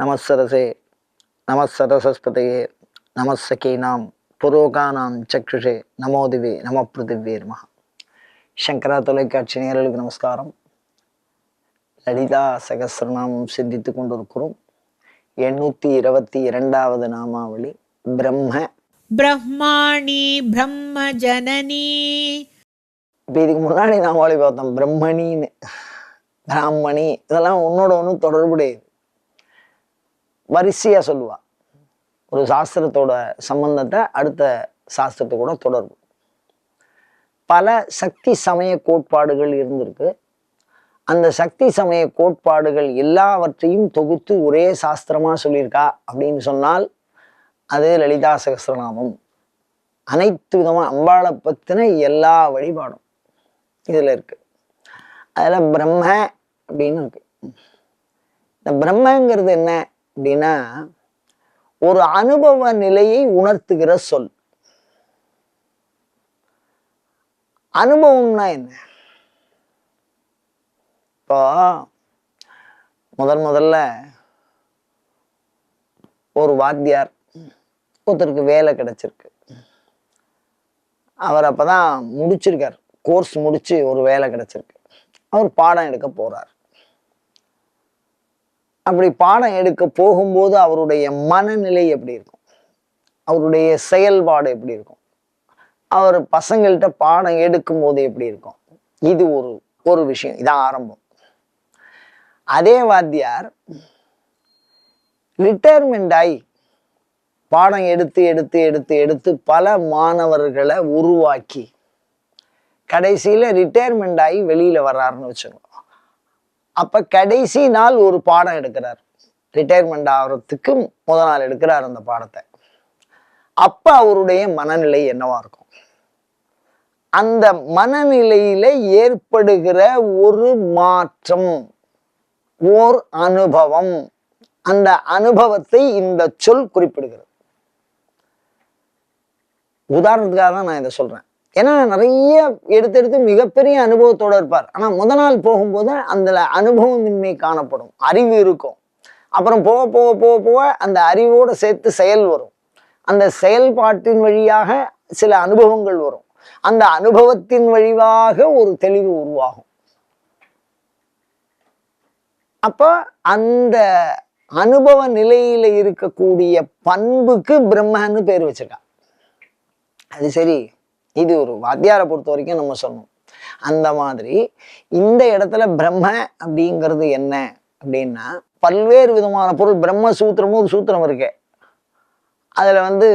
நமசரசே நமசரசஸ்பதையே நமசகீனாம் புரோகானாம் சக்ஷுஷே நமோதிவே நம பிருத்திவே மகா சங்கரா தொலைக்காட்சி நேரலுக்கு நமஸ்காரம். லலிதா சகசிரநாமம் சிந்தித்து கொண்டிருக்கிறோம். எண்ணூற்றி இருபத்தி இரண்டாவது நாமாவளி பிரம்ம. பிரம்மாணி பிரம்ம ஜனனி. இப்போ இதுக்கு முன்னாடி நாமாவளி பார்த்தோம் பிரம்மணின்னு. பிராமணி இதெல்லாம் உன்னோட ஒன்றும் தொடர்புடையது. வரிசையாக சொல்லுவா. ஒரு சாஸ்திரத்தோட சம்பந்தத்தை அடுத்த சாஸ்திரத்தை கூட தொடர்பு பல சக்தி சமய கோட்பாடுகள் இருந்திருக்கு. அந்த சக்தி சமய கோட்பாடுகள் எல்லாவற்றையும் தொகுத்து ஒரே சாஸ்திரமாக சொல்லியிருக்கா அப்படின்னு சொன்னால் அது லலிதா சகசிரநாமம். அனைத்து விதமாக அம்பாளை பற்றின எல்லா வழிபாடும் இதில் இருக்குது அதில் பிரம்ம அப்படின்னு இருக்கு. இந்த பிரம்மங்கிறது என்ன? அப்படின்னா ஒரு அனுபவ நிலையை உணர்த்துகிற சொல். அனுபவம்னா என்ன? இப்போ முதன் முதல்ல ஒரு வாத்தியார் ஒருத்தருக்கு வேலை கிடைச்சிருக்கு. அவர் அப்பதான் முடிச்சிருக்கார். கோர்ஸ் முடிச்சு ஒரு வேலை கிடைச்சிருக்கு. அவர் பாடம் எடுக்க போறார். அப்படி பாடம் எடுக்க போகும்போது அவருடைய மனநிலை எப்படி இருக்கும்? அவருடைய செயல்பாடு எப்படி இருக்கும்? அவர் பசங்கள்கிட்ட பாடம் எடுக்கும் போது எப்படி இருக்கும்? இது ஒரு ஒரு விஷயம். இதான் ஆரம்பம். அதே வாத்தியார் ரிட்டையர்மெண்ட் ஆகி பாடம் எடுத்து எடுத்து எடுத்து எடுத்து பல மாணவர்களை உருவாக்கி கடைசியில் ரிட்டையர்மெண்ட் ஆகி வெளியில் வர்றாருன்னு வச்சுக்கோங்க அப்ப கடைசி நாள் ஒரு பாடம் எடுக்கிறார். ரிட்டையர்மெண்ட் ஆகிறதுக்கு முத நாள் எடுக்கிறார் அந்த பாடத்தை. அப்ப அவருடைய மனநிலை என்னவா இருக்கும்? அந்த மனநிலையில ஏற்படுகிற ஒரு மாற்றம் ஓர் அனுபவம். அந்த அனுபவத்தை இந்த சொல் குறிப்பிடுகிறது. உதாரணத்துக்காக தான் நான் இதை சொல்றேன். ஏன்னா நிறைய எடுத்தெடுத்து மிகப்பெரிய அனுபவத்தோட இருப்பார். ஆனால் முத நாள் போகும்போது அந்த அனுபவமின்மை காணப்படும். அறிவு இருக்கும். அப்புறம் போக போக போக போக அந்த அறிவோடு சேர்த்து செயல் வரும். அந்த செயல்பாட்டின் வழியாக சில அனுபவங்கள் வரும். அந்த அனுபவத்தின் வழியாக ஒரு தெளிவு உருவாகும். அப்போ அந்த அனுபவ நிலையில இருக்கக்கூடிய பண்புக்கு பிரம்மன்னு பேர் வச்சிருக்கா அது சரி. இது ஒரு வாத்தியாரை பொறுத்த வரைக்கும் நம்ம சொன்னோம் அந்த மாதிரி இந்த இடத்துல பிரம்ம அப்படிங்கிறது என்ன அப்படின்னா பல்வேறு விதமான பொருள். பிரம்ம சூத்திரமும் ஒரு சூத்திரம் இருக்கு. அதுல வந்து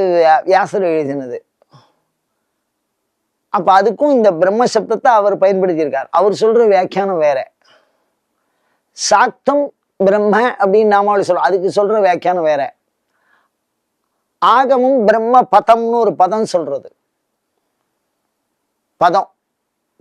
வியாசர் எழுதினது. அப்போ அதுக்கும் இந்த பிரம்ம சப்தத்தை அவர் பயன்படுத்தியிருக்கார். அவர் சொல்ற வியாக்கியானம் வேற. சாக்தம் பிரம்ம அப்படின்னு நாமாவளி சொல்றோம். அதுக்கு சொல்ற வியாக்கியானம் வேற. ஆகமும் பிரம்ம பதம்னு ஒரு பதம் சொல்றது. பதம்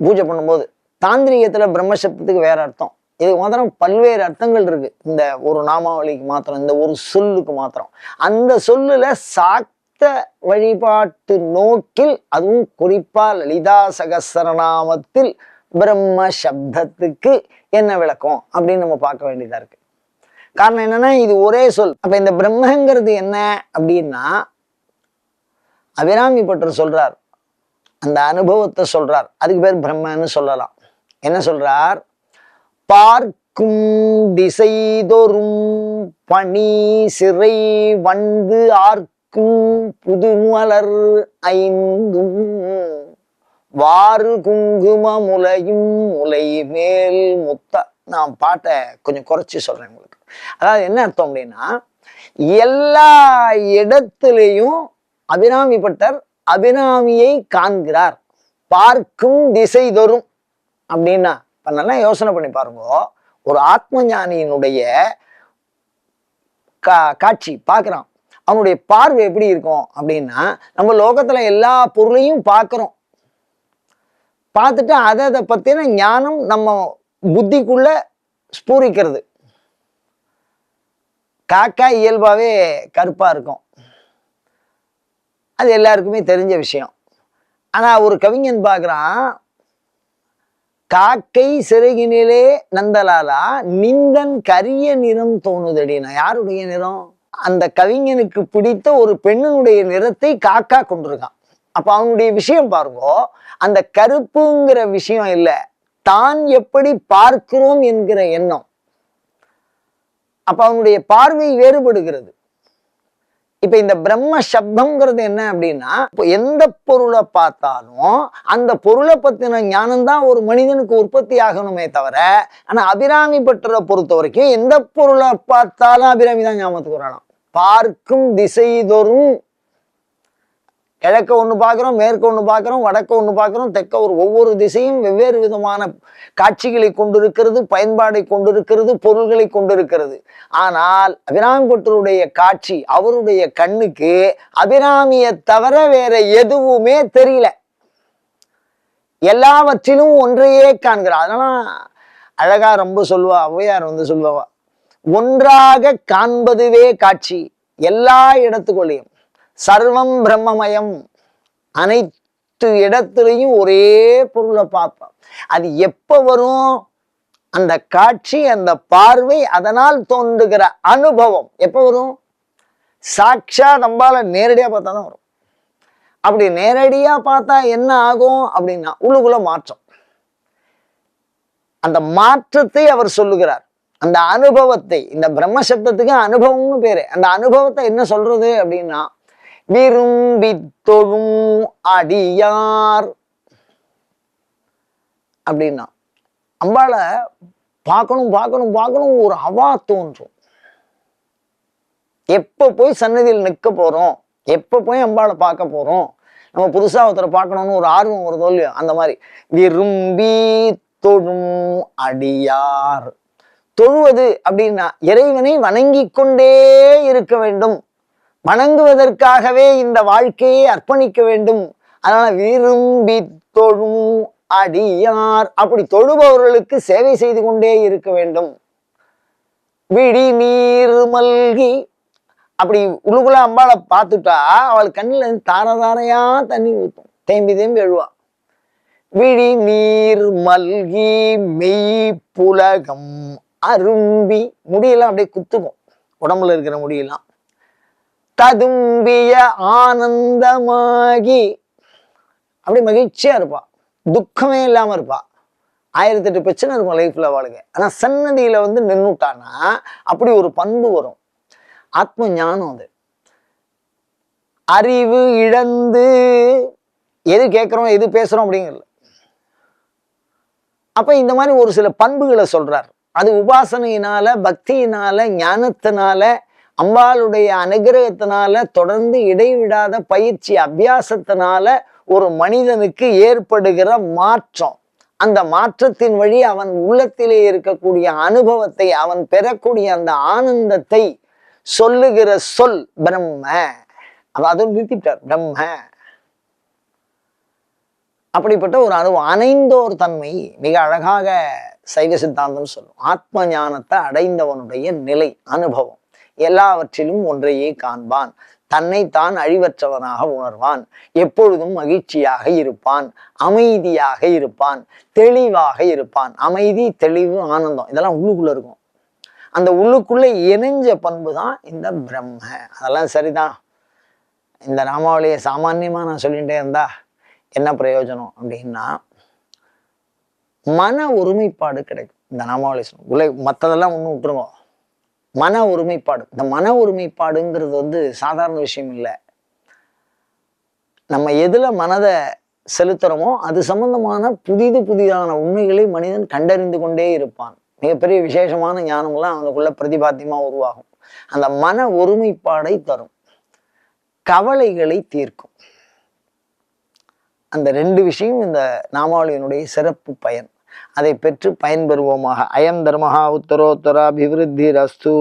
பூஜை பண்ணும்போது. தாந்திரிகத்தில் பிரம்மசப்தத்துக்கு வேற அர்த்தம். இதுக்கு மாத்திரம் பல்வேறு அர்த்தங்கள் இருக்கு. இந்த ஒரு நாமாவளிக்கு மாத்திரம் இந்த ஒரு சொல்லுக்கு மாத்திரம். அந்த சொல்லுல சாக்த வழிபாட்டு நோக்கில் அதுவும் குறிப்பா லலிதா சகசரநாமத்தில் பிரம்ம சப்தத்துக்கு என்ன விளக்கம் அப்படின்னு நம்ம பார்க்க வேண்டியதா இருக்கு. காரணம் என்னன்னா இது ஒரே சொல். அப்ப இந்த பிரம்மங்கிறது என்ன அப்படின்னா அபிராமி பட்டர் சொல்றார். அந்த அனுபவத்தை சொல்றார். அதுக்கு பேர் பிரம்மன்னு சொல்லலாம். என்ன சொல்றார்? பார்க்கும் திசைதொரும் பனி சிறை வந்து ஆர்க்கும் புதுமலர் ஐந்தும் வாறு குங்கும முலையும் முலை மேல் முத்த. நான் பாட்டை கொஞ்சம் குறைச்சி சொல்றேன் உங்களுக்கு. அதாவது என்ன அர்த்தம் அப்படின்னா எல்லா இடத்துலையும் அபிராமி பட்டர் அபிராமியை காண்கிறார். பார்க்கும் திசை தோறும். அப்படின்னா இப்ப நல்லா யோசனை பண்ணி பாருங்க. ஒரு ஆத்ம ஞானியினுடைய கா காட்சி பார்க்குறான். அவனுடைய பார்வை எப்படி இருக்கும்? அப்படின்னா நம்ம லோகத்துல எல்லா பொருளையும் பார்க்குறோம். பார்த்துட்டு அதை அதை பற்றின ஞானம் நம்ம புத்திக்குள்ள ஸ்பூரிக்கிறது. காக்கா இயல்பாகவே கருப்பாக இருக்கும். அது எல்லாருக்குமே தெரிஞ்ச விஷயம். ஆனால் ஒரு கவிஞன் பார்க்குறான் காக்கை சிறகினிலே நந்தலாலா நிந்தன் கரிய நிறம் தோணுதடினா யாருடைய நிறம்? அந்த கவிஞனுக்கு பிடித்த ஒரு பெண்ணினுடைய நிறத்தை காக்கா கொண்டிருக்கான். அப்போ அவனுடைய விஷயம் பாருங்க அந்த கருப்புங்கிற விஷயம் இல்லை தான் எப்படி பார்க்கிறோம் என்கிற எண்ணம். அப்போ அவனுடைய பார்வை வேறுபடுகிறது. இப்ப இந்த பிரம்ம சப்தம்ங்கிறது என்ன அப்படின்னா இப்போ எந்த பொருளை பார்த்தாலும் அந்த பொருளை பத்தின ஞானம் தான் ஒரு மனிதனுக்கு உற்பத்தி ஆகணுமே தவிர ஆனா அபிராமி பற்றரை பொறுத்த வரைக்கும் எந்த பொருளை பார்த்தாலும் அபிராமி தான் ஞாபகத்துக்கு வரலாம். பார்க்கும் திசைதொறும் கிழக்க ஒன்று பார்க்குறோம் மேற்கு ஒன்று பார்க்குறோம் வடக்க ஒன்று பார்க்குறோம் தெற்க ஒரு ஒவ்வொரு திசையும் வெவ்வேறு விதமான காட்சிகளை கொண்டிருக்கிறது பயன்பாடை கொண்டிருக்கிறது பொருள்களை கொண்டிருக்கிறது. ஆனால் அபிராம்பட்டருடைய காட்சி அவருடைய கண்ணுக்கு அபிராமியை தவிர வேற எதுவுமே தெரியல. எல்லாவற்றிலும் ஒன்றையே காண்கிறார். அதனால அழகா ரொம்ப சொல்லுவா ஔவையார் வந்து சொல்லுவா ஒன்றாக காண்பதுவே காட்சி எல்லா இடத்துக்குள்ளேயும். சர்வம் பிரம்மமயம். அனைத்து இடத்துலையும் ஒரே பொருளை பார்ப்போம் அது எப்போ வரும்? அந்த காட்சி அந்த பார்வை அதனால் தோன்றுகிற அனுபவம் எப்போ வரும்? சாட்சா நம்மால நேரடியாக பார்த்தா தான் வரும். அப்படி நேரடியாக பார்த்தா என்ன ஆகும் அப்படின்னா உள்ளுக்குள்ள மாற்றம். அந்த மாற்றத்தை அவர் சொல்லுகிறார். அந்த அனுபவத்தை இந்த பிரம்ம சப்தத்துக்கு அனுபவம்னு பேரு. அந்த அனுபவத்தை என்ன சொல்றது அப்படின்னா விரும்பி தொழும் அடியார். அப்படின்னா அம்பாளை பார்க்கணும் பார்க்கணும் பார்க்கணும் ஒரு அவா தோன்றும். எப்போ போய் சன்னதியில் நிற்க போறோம்? எப்போ போய் அம்பாளை பார்க்க போறோம்? நம்ம புதுசா ஒருத்தரை பார்க்கணும்னு ஒரு ஆர்வம் வருதோ இல்லையோ அந்த மாதிரி. விரும்பி தொழும் அடியார். தொழுவது அப்படின்னா இறைவனை வணங்கி கொண்டே இருக்க வேண்டும். வணங்குவதற்காகவே இந்த வாழ்க்கையை அர்ப்பணிக்க வேண்டும். அதனால விரும்பி தொழும் அடியார். அப்படி தொழுபவர்களுக்கு சேவை செய்து கொண்டே இருக்க வேண்டும். விழி நீர் மல்கி. அப்படி உள்ளுக்குள்ள அம்பாளை பார்த்துட்டா அவள் கண்ணில் தார தாரையா தண்ணி ஊற்றும் தேம்பி தேம்பி எழுவா விழி நீர் மல்கி மெய் புலகம் அரும்பி. முடியெல்லாம் அப்படியே குத்துக்கும். உடம்புல இருக்கிற முடியெல்லாம். ததும்பிய ஆனந்தமாகி. அப்படி மகிழ்ச்சியா இருப்பா. துக்கமே இல்லாமல் இருப்பா. ஆயிரத்தி எட்டு பிரச்சனை இருக்கும் லைஃப்ல அவளுக்கு. ஆனால் சன்னதியில் வந்து நின்னுட்டானா அப்படி ஒரு பண்பு வரும். ஆத்ம ஞானம் அது. அறிவு இழந்து எது கேட்குறோம் எது பேசுறோம் அப்படிங்கிறது. அப்போ இந்த மாதிரி ஒரு சில பண்புகளை சொல்கிறார் அது உபாசனையினால பக்தியினால ஞானத்தினால அம்பாளுடைய அனுகிரகத்தினால தொடர்ந்து இடைவிடாத பயிற்சி அபியாசத்தினால ஒரு மனிதனுக்கு ஏற்படுகிற மாற்றம். அந்த மாற்றத்தின் வழி அவன் உள்ளத்திலே இருக்கக்கூடிய அனுபவத்தை அவன் பெறக்கூடிய அந்த ஆனந்தத்தை சொல்லுகிற சொல் பிரம்ம. அதாவது அதுவும் நிறுத்திட்டார் பிரம்ம. அப்படிப்பட்ட ஒரு அனுபவம் அனைந்தோர் தன்மை மிக அழகாக சைவ சித்தாந்தம் சொல்லும். ஆத்ம ஞானத்தை அடைந்தவனுடைய நிலை அனுபவம். எல்லாவற்றிலும் ஒன்றையே காண்பான். தன்னை தான் அழிவற்றவனாக உணர்வான். எப்பொழுதும் மகிழ்ச்சியாக இருப்பான். அமைதியாக இருப்பான். தெளிவாக இருப்பான். அமைதி தெளிவு ஆனந்தம் இதெல்லாம் உள்ளுக்குள்ள இருக்கும். அந்த உள்ளுக்குள்ள இணைஞ்ச பண்பு தான் இந்த பிரம்ம. அதெல்லாம் சரிதான். இந்த நாமாவளியை சாமானியமாக நான் சொல்லிகிட்டே இருந்தா என்ன பிரயோஜனம் அப்படின்னா மன ஒருமைப்பாடு கிடைக்கும். இந்த நாமாவளி உள்ளே மற்றதெல்லாம் ஒன்றும் விட்டுருவோம் மன ஒருமைப்பாடு. இந்த மன ஒருமைப்பாடுங்கிறது வந்து சாதாரண விஷயம் இல்லை. நம்ம எதில் மனதை செலுத்துகிறோமோ அது சம்பந்தமான புதிது புதிதான உண்மைகளை மனிதன் கண்டறிந்து கொண்டே இருப்பான். மிகப்பெரிய விசேஷமான ஞானம்லாம் அவனுக்குள்ள பிரதிபாத்தியமாக உருவாகும். அந்த மன ஒருமைப்பாடை தரும். கவலைகளை தீர்க்கும். அந்த ரெண்டு விஷயம் இந்த நாமாவளியினுடைய சிறப்பு பயன். அதை பெற்று பயன்பெறுவோமாக. அயம் தர்மஹா உத்தரோத்தர அபிவிருத்தி ரஸ்து